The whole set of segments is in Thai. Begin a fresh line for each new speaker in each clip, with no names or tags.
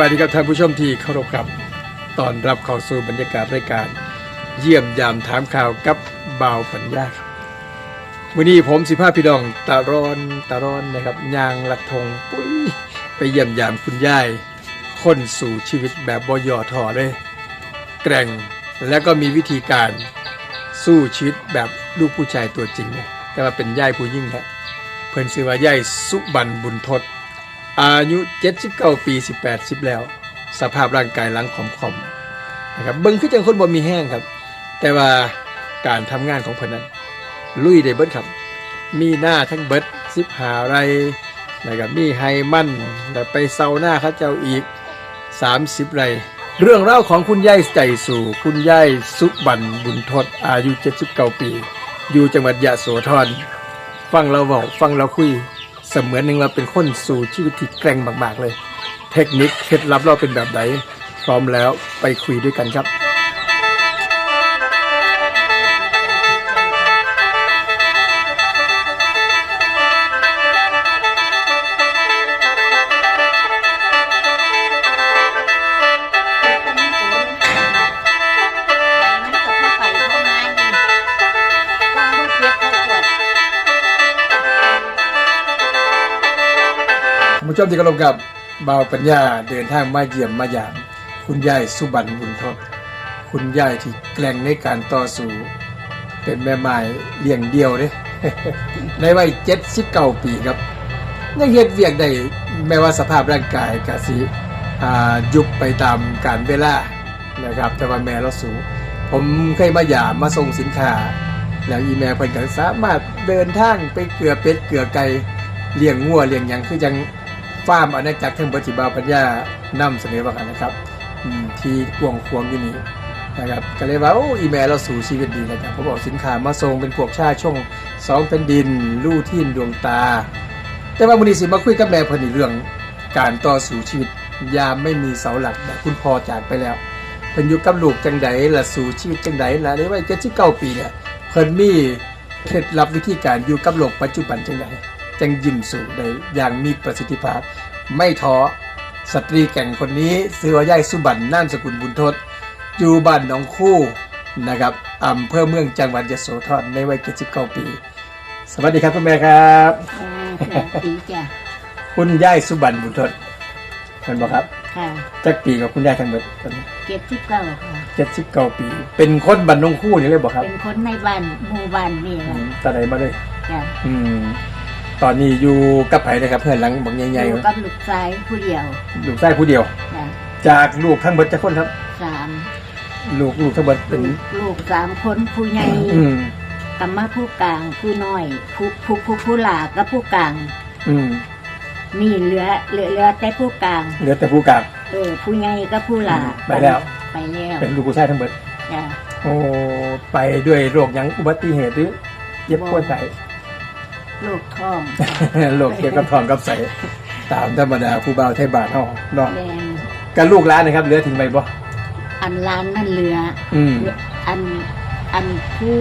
สบายดีครับท่านผู้ชมที่เคารพครับตอนรับเข้าสู่บรรยากาศรายการ เยี่ยมยามถามข่าวกับบ่าวปัญญาครับวันนี้ผมสิพาพี่น้องตารอนตารอนนะครับยางลัดทงปุ้ยไปเยี่ยมยามคุณยายคนสู่ชีวิตแบบบ่ยอทอเลย แกร่งและก็มีวิธีการสู้ชีวิตแบบลูกผู้ชายตัวจริงนะแต่ว่าเป็นยายผู้ยิ่งนะเพิ่นชื่อว่ายายสุบันบุญทศ อายุ79ปี 18 10 แล้ว สภาพร่างกายหลังขอมๆนะครับเบิ่งคือจังคนบ่มีแห้งครับ แต่ว่าการทำงานของเพิ่นนั้น ลุยได้เบิดครับ มีหน้าทั้งเบิด15ไรนะครับมีไฮมันแล้วไปเซาหน้าเขาเจ้าอีก 30 ไร่เรื่องเล่าของคุณยายใจสู่ คุณยายสุบันบุญทศอายุ 79 ปี อยู่จังหวัดยะโสธรฟังเราบอกฟังเราคุย มือนหนึ่งเราเป็นคนสู่ชีวิตที่แกร่งมากๆเลย เทคนิคเคล็ดลับเราเป็นแบบไหนพร้อมแล้วไปคุยด้วยกันครับ ผู้ชมที่เคารพกับบ่าวปัญญาเดินทางมาเยี่ยมมายาม คุณยายสุบันบุญทศคุณยายที่แกร่งในการต่อสู้เป็นแม่ไม้เลี้ยงเดียวเด้ในวัย79ปีครับยังเฮ็ดเวียกได้แม้ว่าสภาพร่างกายกะสิยุบไปตามการเวลานะครับแต่ว่าแม่เราสูงผมเคยมาหยามมาส่งสินค้า แล้วอีแม่เพิ่นก็สามารถเดินทางไปเกลือเป็ดเกลือไก่เลี้ยงงัวเลี้ยงยังคือจัง ฟาร์มอาณาจักรเทงบัติบาปัญญานำเสนอว่ากันนะครับที่กวงควงอยู่นี่นะครับก็เลยว่าโอ้อีเมลเราสู่ชีวิตดีนะครับเขาบอกสินค้ามาส่งเป็นพวกชาช่องสองเป็นดิน ลู่ที่นดวงตา แต่ว่าวันนี้สิมาคุยกับแม่เพิ่นอีเรื่อง การต่อสู่ชีวิตยามไม่มีเสาหลักแบบคุณพ่อจากไปแล้วเพิ่นอยู่กับลูกจังใดละสู่ชีวิตจังใดละในวัย79ปีเนี่ยเพิ่นมีเคล็ดลับวิธีการอยู่กับโลกปัจจุบันจังใด จังยิ้มสู่ได้อย่างมีประสิทธิภาพ ไม่ท้อสตรีแก่งคนนี้ซื้อว่าย่ายสุบันนามสกุลบุญทศอยู่บ้านหนองคู่นะครับอำเภอเมืองจังหวัดยโสธรในวัย79ปี สวัสดีครับคุณแม่ครับ
อ่าสวัสดีจ้ะ
คุณย่ายสุบันบุญทศเป็นบอกครับ
ค่ะ
จักปีกับคุณย่ายทั้งหมดตอนนี้
เก็บที่เก่าค่ะ
79ปี เป็นคนบ้านหนองคู่นี่เลยบอกครับ
เป็นคนในบ้านหมู่บ้านนี่
อื
ค่ะ
มตาไหนมาเลย
จ้ะ
อืม ตอนนี้อยู่กับไผ่นะครับเพื่อนหลังบักใหญ่
อยู่กับลูกชายผู้เดียว
ๆลูกชายผู้เดียว
จ้ะ
จากลูกทั้งหมดจะคนครับ
สาม
ลูกลูกทั้งหมดเป็น
ลูกลูกสามคนผู้ใหญ่
อืม
กับมาผู้กลางผู้น้อยผู้ผู้ผู้ผู้หลากับผู้กลาง
อืม
นี่เหลือเหลือเหลือแต่ผู้กลาง
เหลือแต่ผู้กาบ
เออผู้ใหญ่กับผู้หลา
ไปแล้ว
ไปแล้ว
เป็นลูกผู้ชายทั้งหมด
จ้ะ
โอ้ไปด้วยโรคหยังอุบัติเหตุหรือเย็บปวดใส่
ลูกท้อง
โรคเกี่ยวกับท้องกับใส่ตามธรรมดาผู้บ่าวไทยบาทเฮาเนาะ
แดง
กันลูกร้านนะครับเหลือทิ้งไปบ่
อันล้านนั่นเหลือ
อืม
อันอันผู้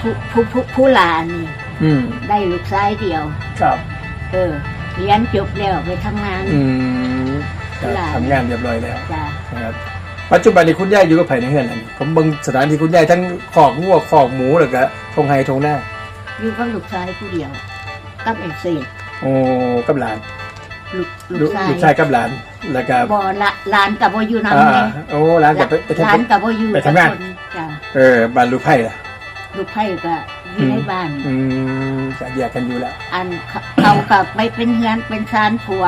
ผู้ผู้ผู้ผู้หลานนี่
อืม
ได้ลูกชายเดียว
ครับ
เออเรียนจบแล้วไปทำงาน
อืมก็
หลาน
ทำงานเรียบร้อยแล้ว
จ้ะ
นะครับปัจจุบันนี้คุณยายอยู่กับไผในเฮือนอันนี้ผมเบิ่งสถานที่คุณยายทั้งขอกงัวขอกหมูแล้วก็ทงไฮทงหน้า
อยู่กับลูกชายผู้เดียวกับเอกเศษ
โอ้กับหลาน
ลูก
ลู
ลู
ก
กชาย
ลูกชายกับหลานแล้วก็
บ่ละหลานกับบ่อยู่
อ่า
นำเลย
โอ้หลานกับไปไป
หลาน
ทำ
กับบ่อยู่
ไปทำงาน
กับคจ้ะ
เออบ้านลูกไผ่ล่ะ
ลูกไผ่ก็อยู่ในบ้าน
อืมจะแยกกันอยู่แล้ว
อันเขาเขากับไปเป็นเฮือนเป็นซานผัว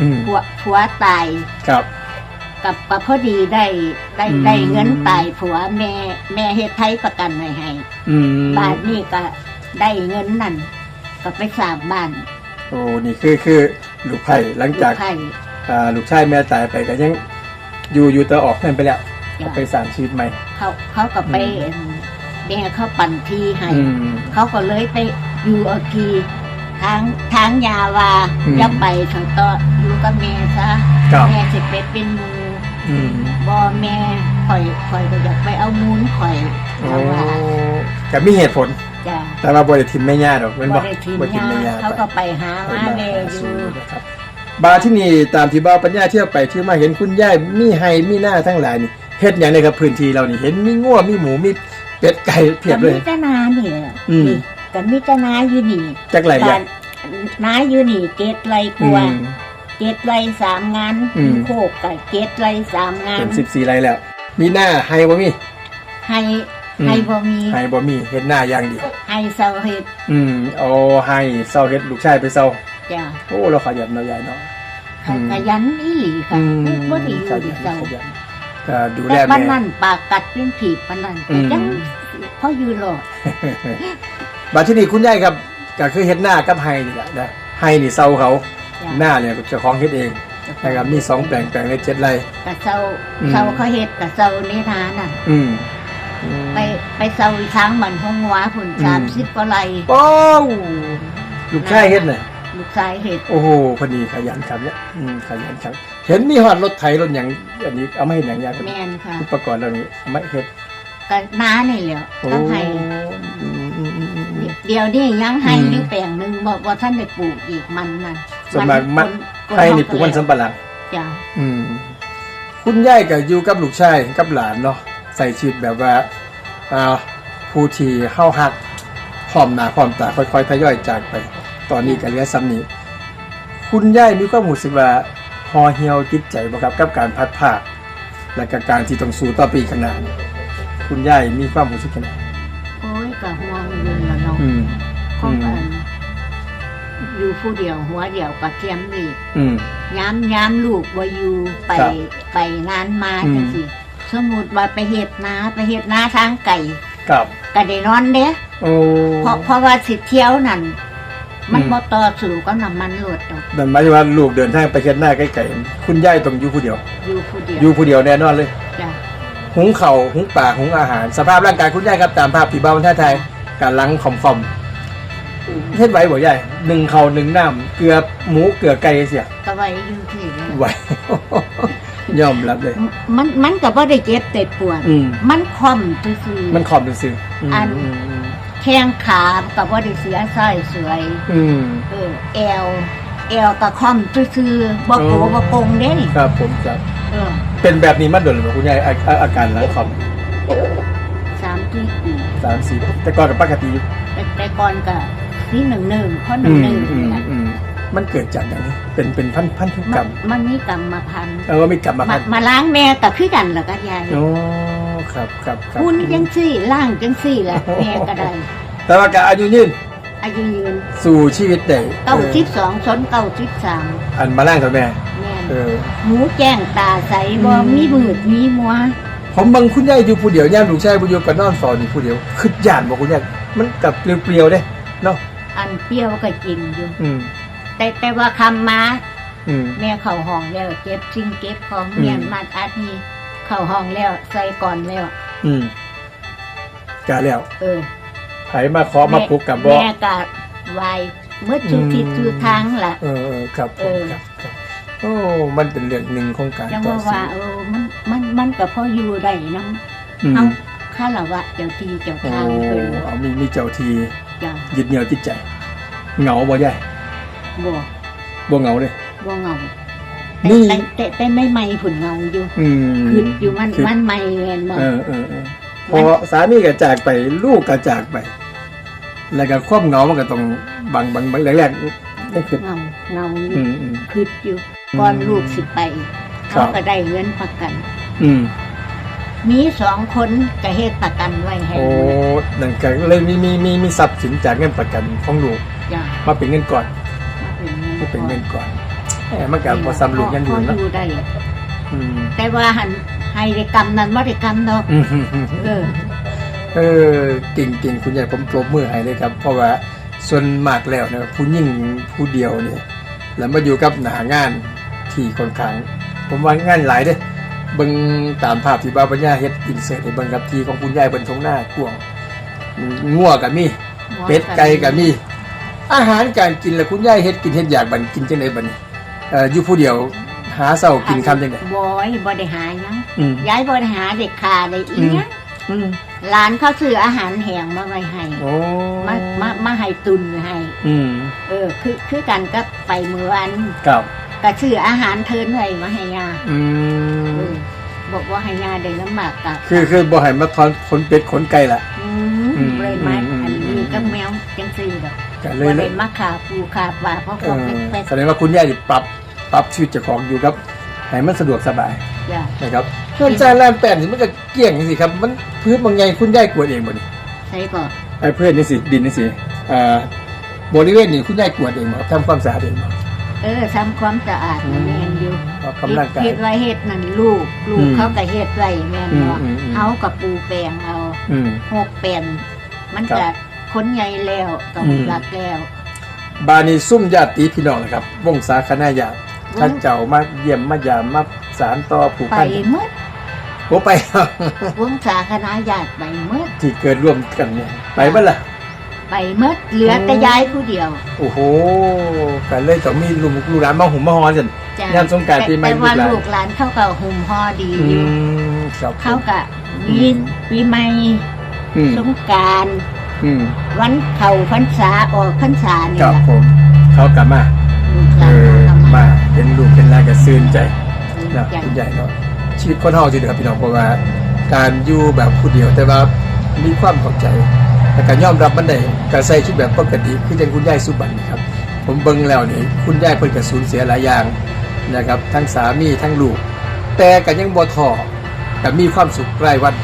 อืม
ผัวผัวตาย
ครับ
กับกับพอดีได้ได้
อืม
ได้เงินตายผัวแม่แม่เฮ็ดไทยประกันไว้ให้
อืม
บ้านนี่ก็ ได้เงินนั่นก็ไปสร้างบ้าน
โอ้นี่คือคือลูกไผ่หลัง
ลู
จาก
กไผ่
อ่าลูกชายแม่ตายไปก็ยังอยู่อยู่ต่อออกนั่นไปแล้ว
จ้ะ
ไปสร้างชีวิตใหม่
เขาเขาก็ไป
อืม
แม่เขาปั่นที่ให้
อืม
เขาก็เลยไปอยู่อากีทางทางยาวา
อืม
จะไปเถอะต่ออยู่กับแม่ซะ
ครับ
แม่สิไปเป็นหมู
อืม
บ่แม่ข่อยข่อยก็อยากไปเอามูลข่อย
โอ้
เขาว่า
ก็มีเหตุผล
จ้ะ
แต่ว่าบ่ได้ทิมแม่ย่าดอกแม่น
บ่
บ่
ได้ทีม
บ่ทิม
ยา
แม่ย่า
เขาก็ไปหา
ไป
มา
มา
แม่
หา
อ
สู่
ยู่
นะครับบาที่นี่ตามที่บ่าวปัญญาเที่ยวไปเที่ยวมาเห็นคุณยายมีไฮมีหน้าทั้งหลายนี่เฮ็ดหยังในกับพื้นที่เรานี่เห็นมีงัวมีหมูมีเป็ดไก่เพียบเลย
ก็มีแต่นานี่แหละ
อืม
นี่ก็มีแต่นาอยู่นี่
จักไรอย่า
บ้างนนาอยู่นี่เกตไรก
อื
ลัว
ม
เกตไรสามงาน
อืม
โคกกับเกตไรสามงา
เป็นน14ไรแล้ว มีหน้าไฮบ่มี
ให้
อืม
ให้บ่มี
ไฮบ่มีเฮ็ดหน้าอย่างเดียว
ให้เสาเฮ็ด
อืมเอาไฮเซาเฮ็ดลูกชายไปเซา
จ้ะ
โอ้เราขยันเนาะยายเนาะ
ขยันอีหลีค่ะ
อืม
บ่ได้อ
ข
ยู่
ยัน
เจ้า
ขยันก็ดูแล
แต่ปัน
แม่
นั่นปากกัดเพียงผีบปันนั่น
อืม
จังพออยู่รอด
บัดที่นี่คุณยายครับก็คือเฮ็ดหน้ากับไฮนี่แหละนะไฮนี่เซาเขา
จ้ะ
หน้าเนี่ยเจ้าของเฮ็ดเองนะครับมีสองแปลงแปลงละเจ็ดไร่
กะเซา
อืม
เซาเขาเฮ็ดกะเซานิทานน่ะ
อืม
ไปไปเซาอีช้างมันพงหัวพุ่น
อืม
30กว่าไร่
โอ้วลูกชายเฮ็ดน่ะ
ลูกชายเฮ็ด
โอ้โหพอดีขยันครับเนี่ยอืมขยันครับเห็นมีฮอดรถไถรถหยังอันนี้เอามาเฮ็ดหยังยาก
แม่นค่ะ
อุปกรณ์เหล่านี้เอามาเฮ็ด
ก็น้านี่แหละ
โอ้
ทั้งให้
อืมอืมอืมอืมอืม
เดี๋ยวนี้ยังให้
อืม
อยู่แปลงหนึงบ่บ่ทันได้ปลูกอีกมันนั่น
ส่วนมากมัน
คน
ไฮนี่ปลูกมันสำปะหลัง
จ้ะ
อืมคุณยายก็อยู่กับลูกชายกับหลานเนาะ ใส่ชีวิตแบบว่าอ่าผู้ที่เฮาฮักพร้อมหน้าพร้อมตาค่อยๆทยอยจากไป ตอนนี้ก็เหลือซ้ำนี้ คุณยายมีความรู้สึกว่าพอเหี่ยวจิตใจบ่ครับกับการพัดภาคและกับการที่ต้องสู้ต่อไปอีกข้างหน้านี่คุณยายมีความรู้สึกยังไง
โอ้ยก็ห่วงอยู่ละเนาะ
อืม
ของ
อืม
อันอยู่ผู้เดียวหัวเดียวก็เทียมนี่
อืม
ย้ำย้ำลูกว่าอยู่ไป
ครับ
ไปงานมา
อืม
จังสิ สมมุติว่าไปเฮ็ดนาไปเฮ็ดนาทางไก่
กับ
ก็ได้นอนเด้
โอ้
เพราะเพราะว่าสิเที่ยวนั่นมัน
อืม
บ่ต่อสู้กับน้ำมันรถดอก
นั่นหมายถึงว่าลูกเดินทางไปเฮ็ดหน้าใกล้ๆคุณยายต้องอยู่ผู้เดียว
อยู่ผู้เดียว
อยู่ผู้เดียวแน่นอนเลย
จ้ะ
หุงเข่าวหุงปากหุงอาหาร สภาพร่างกายคุณยายครับตามภาพที่บ้านท่าไทยการลังคอมฟอมเฮ็ดไหวบ่ยายหนึ่งเข่าวหนึ่งน้ำเกลือหมูเกลือไก่เสีย
ก็ไว้อยู่ที่นี่
ไหว ยอมรับเลย
มันมันก็บ่ได้เจ็บแต่ปวด
อืม
มันคล่อมซื่อๆ
มันขอบเป็นซื่ออืม
อัน
อืมอืม
แข้งขาก็บ่ได้เสียไส้สวย
อืม
เออแอวแอวก็คล่อมซื่อๆบ่โก
อ๋อ
บ่โกงเด้นี่
ครับผมครับ
เออ
เป็นแบบนี้มาโดนหรือเปล่าคุณยายอาอาอาการหลังคอม
สามที่ปี
สามสี่แต่ก่อนกับปกติอยู่
แต่แต่ก่อนก็ที่หนึ่งหนึ่งข้อห
อื
นึ่ง
ม
หนึ่ง
อืม
นะ
อืม มันเกิดจากอย่างนี้เป็นเป็นพันพันธุก
มั
รร
น
ม
มันมีกรรมพันธุ์
เออมีกรรม
มา
พันธุ์
มาล้างแม่ก็คือกันล่ะก็ยาย
โอ้ครับครับครับ
หุ่นจังซี่ล่างจังซี่แหละแม่ก็ได้
แต่ว่าการอายุยืน
อายุยืน
สู่ชีวิตได้
เก้า
เออ
สิบสองชนเก้าสิบสาม
อันมาล่างเถอะแม่
แม่น
เออ
หูแจ้งตาใสบ่
อืม
มีมืดมีมัว
ผมบังคุณยายอยู่ผู้เดียวย่ามลูกชายผู้เดียวกับนอนสอนอยู่ผู้เดียวคือย่านบอกคุณยายมันกับเปรียวๆเด้เนาะ
อันเปรี้ยวก็จริงอยู่
อืม
แต่แต่ว่าคำมา
อืม
แม่เข้าห้องแล้วเก็บสิ่งเก็บของ
อืม
เมียนมาอาทีเข้าห้องแล้วใส่ก่อนแล้ว
อืมกาแล้ว
เออ
ไผมาขอมาปลุกกับบ่
แม่ก็ไหวเมื่อจุทิศ
อืม
จุทางล่ะ
เออเออครับผ
เอ
ม
อ
ครับครับโอ้มันเป็นเรื่องหนึ่งของการ
จัง
ต่อ
ว่า
สู้
ว่าเออมันมันมันก็พออยู่ได้นํ
อืม
เอาข้าละวะเจ้าที่เจ้า
โอ้
ทางเพิ่น
เอามีมีเจ้าที
จ้ะ
ยึดเหนี่ยวจิตใจเหงาบ่ยาย
บ่
บ่เหงาเลย
บ่เงา
นี่
แต่แต่แต่ไม่ไม่ผุนเงาอยู่
อืม
คืออยู่มัน
คือ
มันไม่แม่นบ่
เออเออเออพอสามีก็จากไปลูกก็จากไป แล้วก็ความเหงามันก็ต้องบางบางบางแรกๆได้ขึ้น
เงาเงาอยู่
อืมอืม
คืออยู่ก่อนลูกสิไป
ครั
เขา
บ
ก็ได้เงินประกัน
อืม
มีสองคนก็เฮ็ดประกันไว้ให้
โอ้
หมด
นั่นก็เลยมีมีมีมีทรัพย์สินจากเงินประกันของลูก
จ้ะ
มาเป็นเงินก่อน
มาเป็นเงิน
มาเป็นเงินก่อนแหมมันก็พอซ้ำลูกยังอยู่
พ
เนาะ
อยู่ได้
อืม
แต่ว่าหันให้ได้กรรมนั้นบ่ได้กรรมดอก
อืมอืมอืม
เออ
เออเก่งเก่งคุณยายผมปรบมือให้เลยครับ เพราะว่าส่วนมากแล้วเนี่ยผู้ยิ่งผู้เดียวเนี่ยแล้วมาอยู่กับหนางานที่ค่อนข้างผมว่างานหลายเด้เบิ่งตามภาพที่บาวปัญญาเฮ็ดอินเสิร์ตให้เบิ่งกับที่ของคุณยายบนทงหน้ากวางงัวก็มีเป็ดไก่ก็มี อาหารการกินแล้วคุณยายเฮ็ดกินเฮ็ดอยากบัดนกินจังไดบัดนี้เอ่ออยู่ผู้เดียวหาเช้ากินค่ำจังได
บ่อยบ่ได้หาหยัง
อืม
ยายบ่ได้หาเด็กขาได้อีหยัง
อืม
หลานเขาซื้ออาหารแห้งมาไว้ให้
โอ้
มามามาให้ตุนให้
อืม
เออ คือคือกันกับไปเมื่อวัน
ครับ
ก็ซื้ออาหารเทินไว้มาให้ยา
อื
เอ
ม
อบอกว่าให้ยาได้ลำบากกับ
คือคือบ่ให้มาทอนขนเป็ดขนไก่ละ
อื
อื
ม
ม
เลยมา
อืม
อัน
อื
นี้
ม
ก็แมวจังซี่ดอก
ก็เลย
ว่า
เล
ได้
ย
มาขาปูขาปลาเพราะ
เอ
พวก
อ
เป็ด
แสดงว่าคุณยายนี่ปรับปรับชีวิตเจ้าของอยู่ครับให้มันสะดวกสบาย
จ้ะ
นะครับส่วนจานล้านแปดนี่มันก็เกลี้ยงสิครับ มันพื้นบางไงคุณยายกวดเองบ่นี่
ใช่ก่อน
ไอ้เพื่อนนี่สิดินนี่สิอ่าบริเวณนี่คุณยายกวดเองบ่ครับทำความสะอาดเองบ่
เออทำความสะอาด
อืม
แม่นอยู่
ออกกำลังกาย
เฮ็ดไว้เฮ็ดนั่นลูก ลูก
อืม
เขาก็เฮ็ดไว้แม่นบ่
อืมอืมอืม
เอากับปูแปลงเอา
อืม
หกเป็นมัน
ครั
จะ
บ
ค้นใหญ่แล้วต้อง
อืม
รักแล้ว
บานีซุ่มญาติพี่น้องนะครับวงสาคณะญาติท่านเจ้ามาเยี่ยมมายามมาสารต่อผูก
ไป
พัน
เมื่อ
โอ้ไป
วงศาคณะญาติไปเมื่อ
ที่เกิดร่วมกันเนี่ยไปเมื่อล่ะ
ไปเมื่อเหลือแต่ยายผู้เดียว
โอ้โหกันเลยต้องมีลุงลูกหลานมาหุ่มมาฮอนกัน
จ้ะ
ยามสงกรานต์ปีใหม่
แต่ว่า
ลู
ลู
ก
ก
ห
ห
ลาน
ลานเขาก็หุ่มห่อดี
อื
อยู่
มครับ
เขาก็มีปีใหม่
อืม
สงกราร
อืม
วันเข่าพรรษาออกพรรษานี่
ครับ
แหละ
ผม เขากลับมา
ลูกห
เอ
ลาน
อ
เขาก็
มา
มา
เป็นลูกเป็นหลานก็ซื่นใจ
ดี
นะ
ใจ
คุณใหญ่เนาะชีวิตคนเฮาจริงๆครับพี่น้องเพราะว่า การอยู่แบบผู้เดียวแต่ว่ามีความเข้าใจและการยอมรับมันได้การใช้ชีวิตแบบปกติคือจังคุณยายสุบันนะครับ ผมเบิ่งแล้วนี่คุณยายเพิ่นก็สูญเสียหลายอย่างนะครับ ทั้งสามีทั้งลูก แต่ก็ยังบ่ท้อก็มีความสุขรายวัน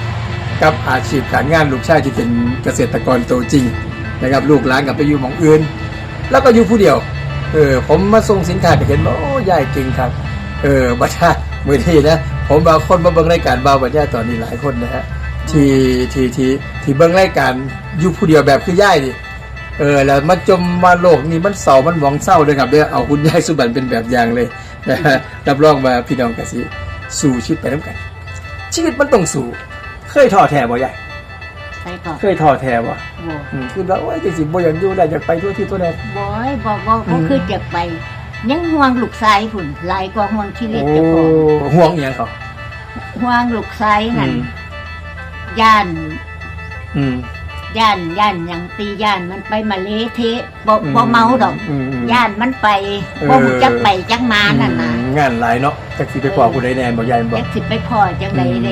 กับอาชีพการงานลูกชายที่เป็นเกษตรกรตัวจริงนะครับลูกหลานกับไปอยู่หมองอื่น แล้วก็อยู่ผู้เดียวเออผมมาส่งสินค้าก็เห็นว่าโอ้ยายเก่งครับเออบัชามือที่นะผมบางคนมาเบิ่งรายการบาวบัญญาตอนนี้หลายคนนะฮะที่ที่ที่ที่เบิ่งรายการอยู่ผู้เดียวแบบคือย่ายนี่เออแล้วมาจมมาโลกนี่มันเศร้ามันหวงเศร้าเลยครับเด้อเอาคุณยายสุบันเป็นแบบอย่างเลยนะฮะรับรองว่าพี่น้องกสิ สู้ชีวิตไปน้ำกัน ชีวิตมันต้องสู้ เคยท้อแท้บ่ยาย
ไปก่อน
เคยท้อแท้บ่
บ่
อืมคือว่าโอ้ยจริงๆบ่อยากอยู่ได้อยากไปทั่วที่ทั่วแดน
บ่อยบ่บ่
อื
บ่
ม
คือจะไป ยังห่วงลูกชายพุ่นหลายกว่าห่วงชีวิต
โอ้
เจ้าของ
ห่วงอีหยังเขา
ห่วงลูกชาย
อื
นั่น
ม
ย่าน
อืม
ย่านย่านหยังตีย่านมันไปมาเละเทะบ่
อืม
บ่เมาดอก
อืมอืม
ย่านมันไป
เออ
บ่ฮู้จักไปจักมานั่นน่ะ
อืมงานหลายเนาะจักสิไปพอผู้ใดแน่บ่ยายบ่
จักสิไปพ่อจังไดแด